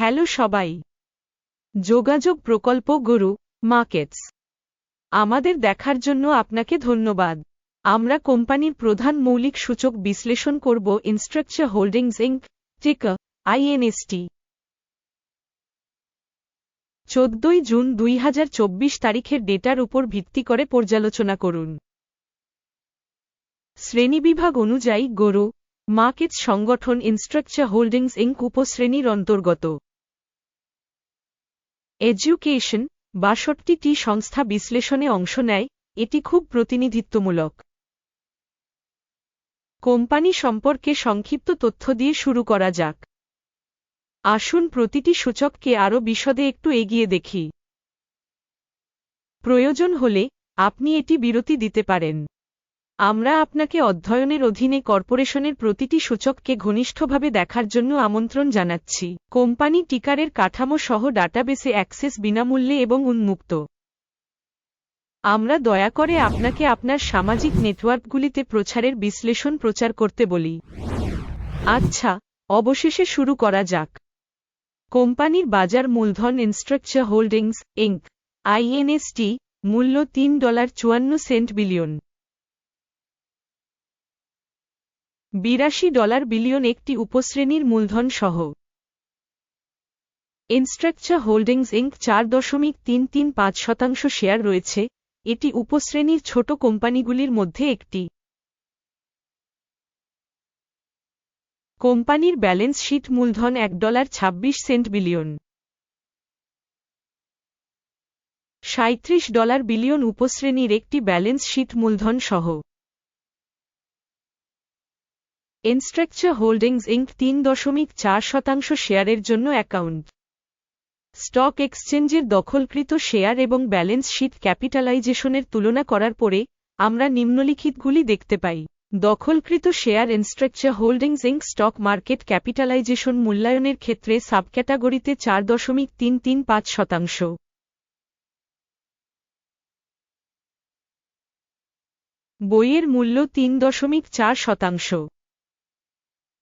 Hello সবাই। যোগাযোগ প্রকল্প গুরু, মার্কেটস। আমাদের দেখার জন্য আপনাকে ধন্যবাদ। আমরা কোম্পানির প্রধান মৌলিক সূচক বিশ্লেষণ করব ইনস্ট্রাকচার হোল্ডিংস ইঙ্ক টিকা, আইএনএসটি। চোদ্দই জুন দুই হাজার চব্বিশ তারিখের ডেটার উপর ভিত্তি করে পর্যালোচনা করুন। শ্রেণীবিভাগ অনুযায়ী গরু, মার্কেটস সংগঠন ইনস্ট্রাকচার হোল্ডিংস ইঙ্ক উপশ্রেণীর অন্তর্গত। এডুকেশন বাষট্টিটি সংস্থা বিশ্লেষণে অংশ নেয়, এটি খুব প্রতিনিধিত্বমূলক। কোম্পানি সম্পর্কে সংক্ষিপ্ত তথ্য দিয়ে শুরু করা যাক। আসুন প্রতিটি সূচককে আরও বিশদে একটু এগিয়ে দেখি। প্রয়োজন হলে আপনি এটি বিরতি দিতে পারেন। আমরা আপনাকে অধ্যয়নের অধীনে কর্পোরেশনের প্রতিটি সূচককে ঘনিষ্ঠভাবে দেখার জন্য আমন্ত্রণ জানাচ্ছি। কোম্পানি টিকারের কাঠামো সহ ডাটাবেসে অ্যাক্সেস বিনামূল্যে এবং উন্মুক্ত। আমরা দয়া করে আপনাকে আপনার সামাজিক নেটওয়ার্কগুলিতে প্রচারের বিশ্লেষণ প্রচার করতে বলি। আচ্ছা অবশেষে শুরু করা যাক। কোম্পানির বাজার মূলধন ইনস্ট্রাকচার হোল্ডিংস ইঙ্ক আইএনএসটি মূল্য তিন ডলার চুয়ান্ন সেন্ট বিলিয়ন। বিরাশি ডলার বিলিয়ন একটি উপশ্রেণীর মূলধন সহ ইনস্ট্রাকচার হোল্ডিংস ইঙ্ক চার দশমিক তিন তিন পাঁচ শতাংশ শেয়ার রয়েছে, এটি উপশ্রেণীর ছোট কোম্পানিগুলির মধ্যে একটি। কোম্পানির ব্যালেন্স শীট মূলধন এক ডলার ছাব্বিশ সেন্ট বিলিয়ন। সাঁত্রিশ ডলার বিলিয়ন উপশ্রেণীর একটি ব্যালেন্স শীট মূলধন সহ ইনস্ট্রাকচার হোল্ডিংস ইঙ্ক তিন দশমিক চার শতাংশ শেয়ারের জন্য অ্যাকাউন্ট। স্টক এক্সচেঞ্জের দখলকৃত শেয়ার এবং ব্যালেন্স শীট ক্যাপিটালাইজেশনের তুলনা করার পরে, আমরা নিম্নলিখিতগুলি দেখতে পাই। দখলকৃত share Instructure Holdings Inc stock market capitalization মূল্যায়নের ক্ষেত্রে সাবক্যাটাগরিতে চার দশমিক তিন তিন পাঁচ শতাংশ। বইয়ের মূল্য তিন দশমিক চার শতাংশ।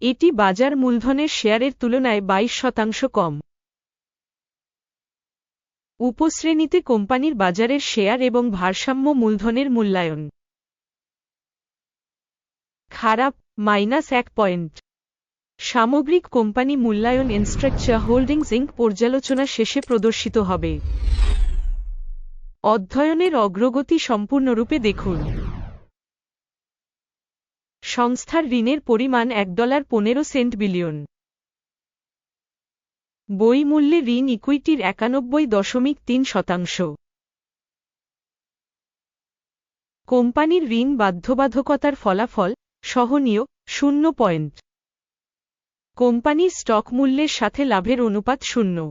এটি বাজার মূলধনের শেয়ারের তুলনায় বাইশ শতাংশ কম। উপশ্রেণীতে কোম্পানির বাজারের শেয়ার এবং ভারসাম্য মূলধনের মূল্যায়ন। খারাপ, মাইনাস এক পয়েন্ট। সামগ্রিক কোম্পানি মূল্যায়ন ইনস্ট্রাকচার হোল্ডিংস ইঙ্ক পর্যালোচনা শেষে প্রদর্শিত হবে। অধ্যয়নের অগ্রগতি সম্পূর্ণরূপে দেখুন। সংস্থার ঋণের পরিমাণ এক ডলার পনেরো সেন্ট বিলিয়ন। বই মূল্যে ঋণ ইকুইটির একানব্বই দশমিক তিন শতাংশ। কোম্পানির ঋণ বাধ্যবাধকতার ফলাফল সহনীয় শূন্য পয়েন্ট। কোম্পানির স্টক মূল্যের সাথে লাভের অনুপাত শূন্য।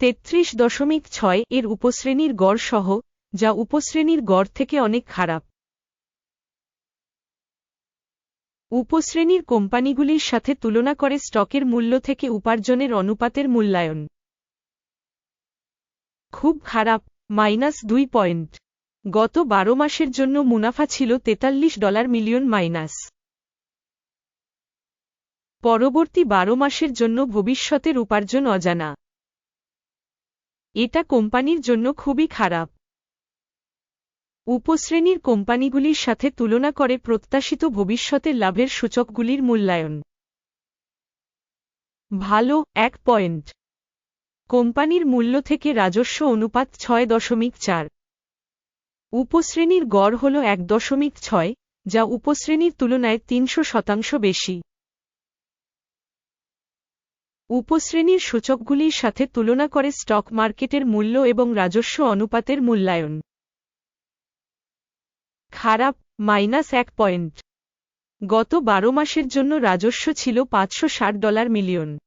তেত্রিশ দশমিক ছয় এর উপশ্রেণীর গড় সহ, যা উপশ্রেণীর গড় থেকে অনেক খারাপ। উপশ্রেণীর কোম্পানিগুলির সাথে তুলনা করে স্টকের মূল্য থেকে উপার্জনের অনুপাতের মূল্যায়ন। খুব খারাপ, মাইনাস দুই পয়েন্ট। গত বারো মাসের জন্য মুনাফা ছিল তেতাল্লিশ ডলার মিলিয়ন মাইনাস। পরবর্তী বারো মাসের জন্য ভবিষ্যতের উপার্জন অজানা। এটা কোম্পানির জন্য খুবই খারাপ। উপশ্রেণীর কোম্পানিগুলির সাথে তুলনা করে প্রত্যাশিত ভবিষ্যতের লাভের সূচকগুলির মূল্যায়ন। ভালো, এক পয়েন্ট। কোম্পানির মূল্য থেকে রাজস্ব অনুপাত ছয় দশমিক চার। উপশ্রেণীর গড় হল এক দশমিক ছয়, যা উপশ্রেণীর তুলনায় তিনশো শতাংশ বেশি। উপশ্রেণীর সূচকগুলির সাথে তুলনা করে স্টক মার্কেটের মূল্য এবং রাজস্ব অনুপাতের মূল্যায়ন। খারাপ, মাইনাস এক পয়েন্ট। গত বারো মাসের জন্য রাজস্ব ছিল পাঁচশো ষাট ডলার মিলিয়ন।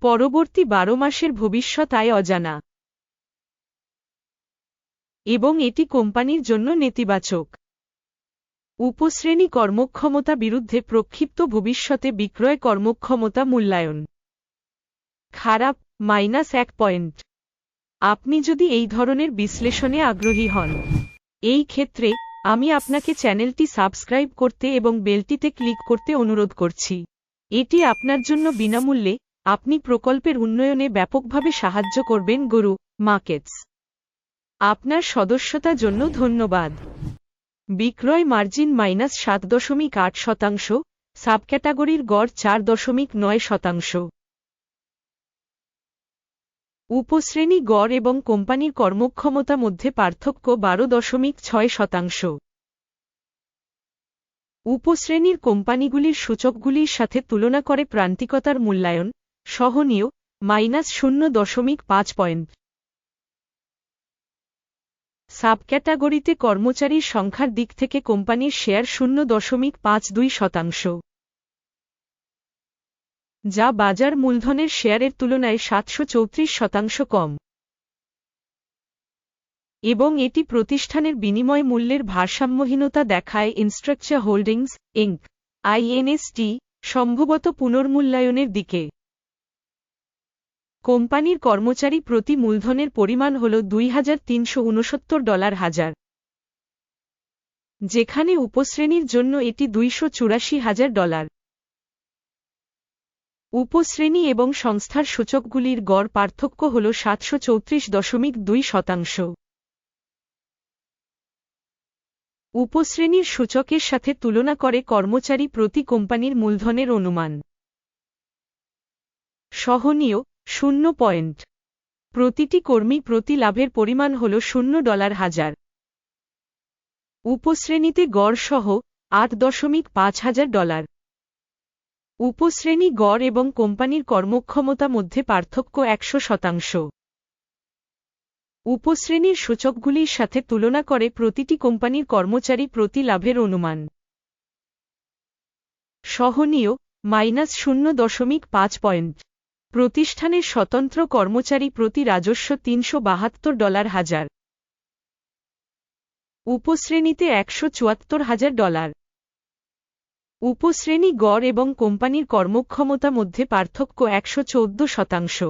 পরবর্তী বারো মাসের ভবিষ্যৎ আয় অজানা। এবং এটি কোম্পানির জন্য নেতিবাচক। উপশ্রেণী কর্মক্ষমতা বিরুদ্ধে প্রক্ষিপ্ত ভবিষ্যতে বিক্রয় কর্মক্ষমতা মূল্যায়ন। খারাপ, মাইনাস এক পয়েন্ট। আপনি যদি এই ধরনের বিশ্লেষণে আগ্রহী হন, এই ক্ষেত্রে আমি আপনাকে চ্যানেলটি সাবস্ক্রাইব করতে এবং বেলটিতে ক্লিক করতে অনুরোধ করছি। এটি আপনার জন্য বিনামূল্যে আপনি প্রকল্পের উন্নয়নে ব্যাপকভাবে সাহায্য করবেন। গরু মার্কেটস আপনার সদস্যতার জন্য ধন্যবাদ। বিক্রয় মার্জিন মাইনাস সাত দশমিক আট শতাংশ, সাবক্যাটাগরির গড় চার দশমিক নয় শতাংশ। উপশ্রেণী গড় এবং কোম্পানির কর্মক্ষমতা মধ্যে পার্থক্য বারো দশমিক ছয় শতাংশ। উপশ্রেণীর কোম্পানিগুলির সূচকগুলির সাথে তুলনা করে প্রান্তিকতার মূল্যায়ন, সহনীয়, মাইনাস শূন্য দশমিক পাঁচ পয়েন্ট। সাবক্যাটাগরিতে কর্মচারীর সংখ্যার দিক থেকে কোম্পানির শেয়ার শূন্য দশমিক পাঁচ দুই শতাংশ। যা বাজার মূলধনের শেয়ারের তুলনায় সাতশো চৌত্রিশ শতাংশ কম। এবং এটি প্রতিষ্ঠানের বিনিময় মূল্যের ভারসাম্যহীনতা দেখায় ইনস্ট্রাকচার হোল্ডিংস ইঙ্ক আইএনএসটি, সম্ভবত পুনর্মূল্যায়নের দিকে। কোম্পানির কর্মচারী প্রতি মূলধনের পরিমাণ হল দুই হাজার তিনশো উনসত্তর ডলার হাজার। যেখানে উপশ্রেণীর জন্য এটি দুইশো হাজার ডলার। উপশ্রেণী এবং সংস্থার সূচকগুলির গড় পার্থক্য হল সাতশো চৌত্রিশ দশমিক দুই শতাংশ। উপশ্রেণীর সূচকের সাথে তুলনা করে কর্মচারী প্রতি কোম্পানির মূলধনের অনুমান। সহনীয়, শূন্য পয়েন্ট। প্রতিটি কর্মী প্রতি লাভের পরিমাণ হল শূন্য ডলার হাজার। উপশ্রেণীতে গড় সহ আট দশমিক পাঁচ হাজার ডলার। উপশ্রেণী গড় এবং কোম্পানির কর্মক্ষমতা মধ্যে পার্থক্য একশো শতাংশ। উপশ্রেণীর সূচকগুলির সাথে তুলনা করে প্রতিটি কোম্পানির কর্মচারী প্রতি লাভের অনুমান। সহনীয়, মাইনাস শূন্য দশমিক পাঁচ পয়েন্ট। প্রতিষ্ঠানের স্বতন্ত্র কর্মচারী প্রতি রাজস্ব তিনশো বাহাত্তর ডলার হাজার। উপশ্রেণীতে একশো চুয়াত্তর হাজার ডলার। উপশ্রেণী গড় এবং কোম্পানির কর্মক্ষমতা মধ্যে পার্থক্য একশো চৌদ্দ শতাংশ।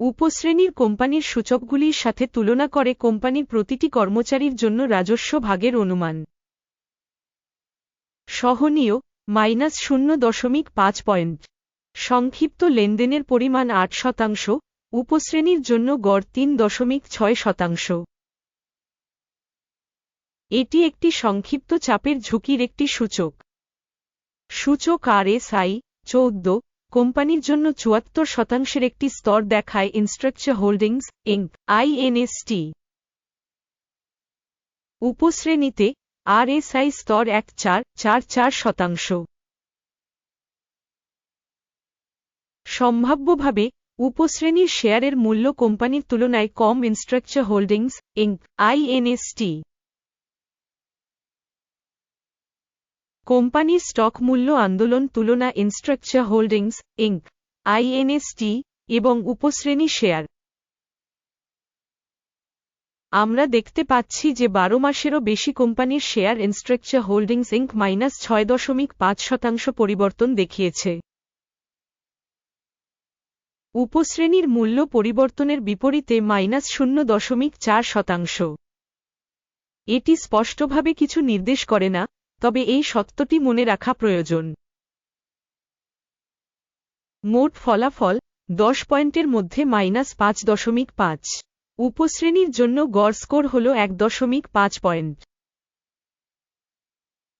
উপশ্রেণীর কোম্পানির সূচকগুলির সাথে তুলনা করে কোম্পানির প্রতিটি কর্মচারীর জন্য রাজস্ব ভাগের অনুমান। সহনীয়, মাইনাস শূন্য দশমিক পাঁচ পয়েন্ট। সংক্ষিপ্ত লেনদেনের পরিমাণ আট শতাংশ, উপশ্রেণীর জন্য গড় তিন দশমিক ছয় শতাংশ। এটি একটি সংক্ষিপ্ত চাপের ঝুঁকির একটি সূচক। সূচক আর এস আই চৌদ্দ, কোম্পানির জন্য চুয়াত্তর শতাংশের একটি স্তর দেখায় ইনস্ট্রাকচার হোল্ডিংস ইঙ্ক আইএনএসটি উপশ্রেণীতে আরএসআই স্তর এক চার চার চার শতাংশ। সম্ভাব্যভাবে উপশ্রেণীর শেয়ারের মূল্য কোম্পানির তুলনায় কম ইনস্ট্রাকচার হোল্ডিংস ইঙ্ক আইএনএসটি কোম্পানির স্টক মূল্য আন্দোলন তুলনা ইনস্ট্রাকচার হোল্ডিংস ইঙ্ক আইএনএসটি এবং উপশ্রেণী শেয়ার। আমরা দেখতে পাচ্ছি যে বারো মাসেরও বেশি কোম্পানির share Instructure Holdings Inc minus ছয় দশমিক পাঁচ শতাংশ পরিবর্তন দেখিয়েছে। উপশ্রেণীর মূল্য পরিবর্তনের বিপরীতে মাইনাস শূন্য দশমিক চার শতাংশ। এটি স্পষ্টভাবে কিছু নির্দেশ করে না তবে এই সত্যটি মনে রাখা প্রয়োজন। মোট ফলাফল, দশ পয়েন্টের মধ্যে মাইনাস পাঁচ দশমিক পাঁচ। উপশ্রেণীর জন্য গড় স্কোর হল এক দশমিক পাঁচ পয়েন্ট।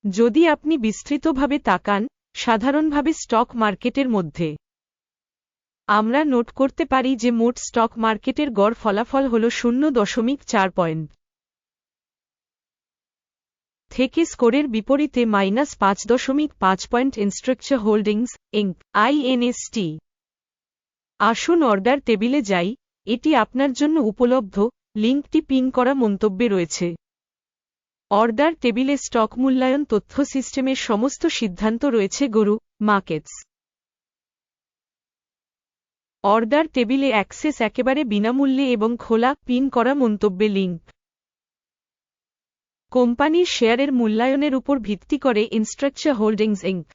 যদি আপনি বিস্তৃতভাবে তাকান, সাধারণভাবে স্টক মার্কেটের মধ্যে। আমরা নোট করতে পারি যে মোট স্টক মার্কেটের গড় ফলাফল হল শূন্য দশমিক চার পয়েন্ট। থেকে স্কোরের বিপরীতে মাইনাস পাঁচ দশমিক পাঁচ point Instructure Holdings Inc INST. আসুন অর্ডার টেবিলে যাই, এটি আপনার জন্য উপলব্ধ, লিঙ্কটি পিন করা মন্তব্যে রয়েছে। অর্ডার টেবিলে স্টক মূল্যায়ন তথ্য সিস্টেমের সমস্ত সিদ্ধান্ত রয়েছে, গরু, মার্কেটস। অর্ডার টেবিলে অ্যাক্সেস একেবারে বিনামূল্যে এবং খোলা, পিন করা মন্তব্যে লিঙ্ক। কোম্পানির শেয়ারের মূল্যায়নের উপর ভিত্তি করে ইনস্ট্রাকচার হোল্ডিংস ইঙ্ক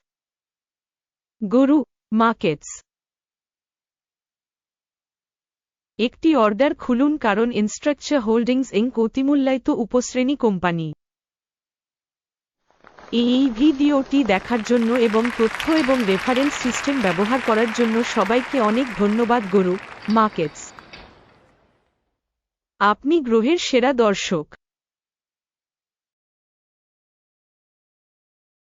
গরু মার্কেটস একটি অর্ডার খুলুন কারণ ইনস্ট্রাকচার হোল্ডিংস ইঙ্ক অতিমূল্যায়িত উপশ্রেণী কোম্পানি। এই ভিডিওটি দেখার জন্য এবং তথ্য এবং রেফারেন্স সিস্টেম ব্যবহার করার জন্য সবাইকে অনেক ধন্যবাদ, গরু মার্কেটস আপনি গ্রহের সেরা দর্শক।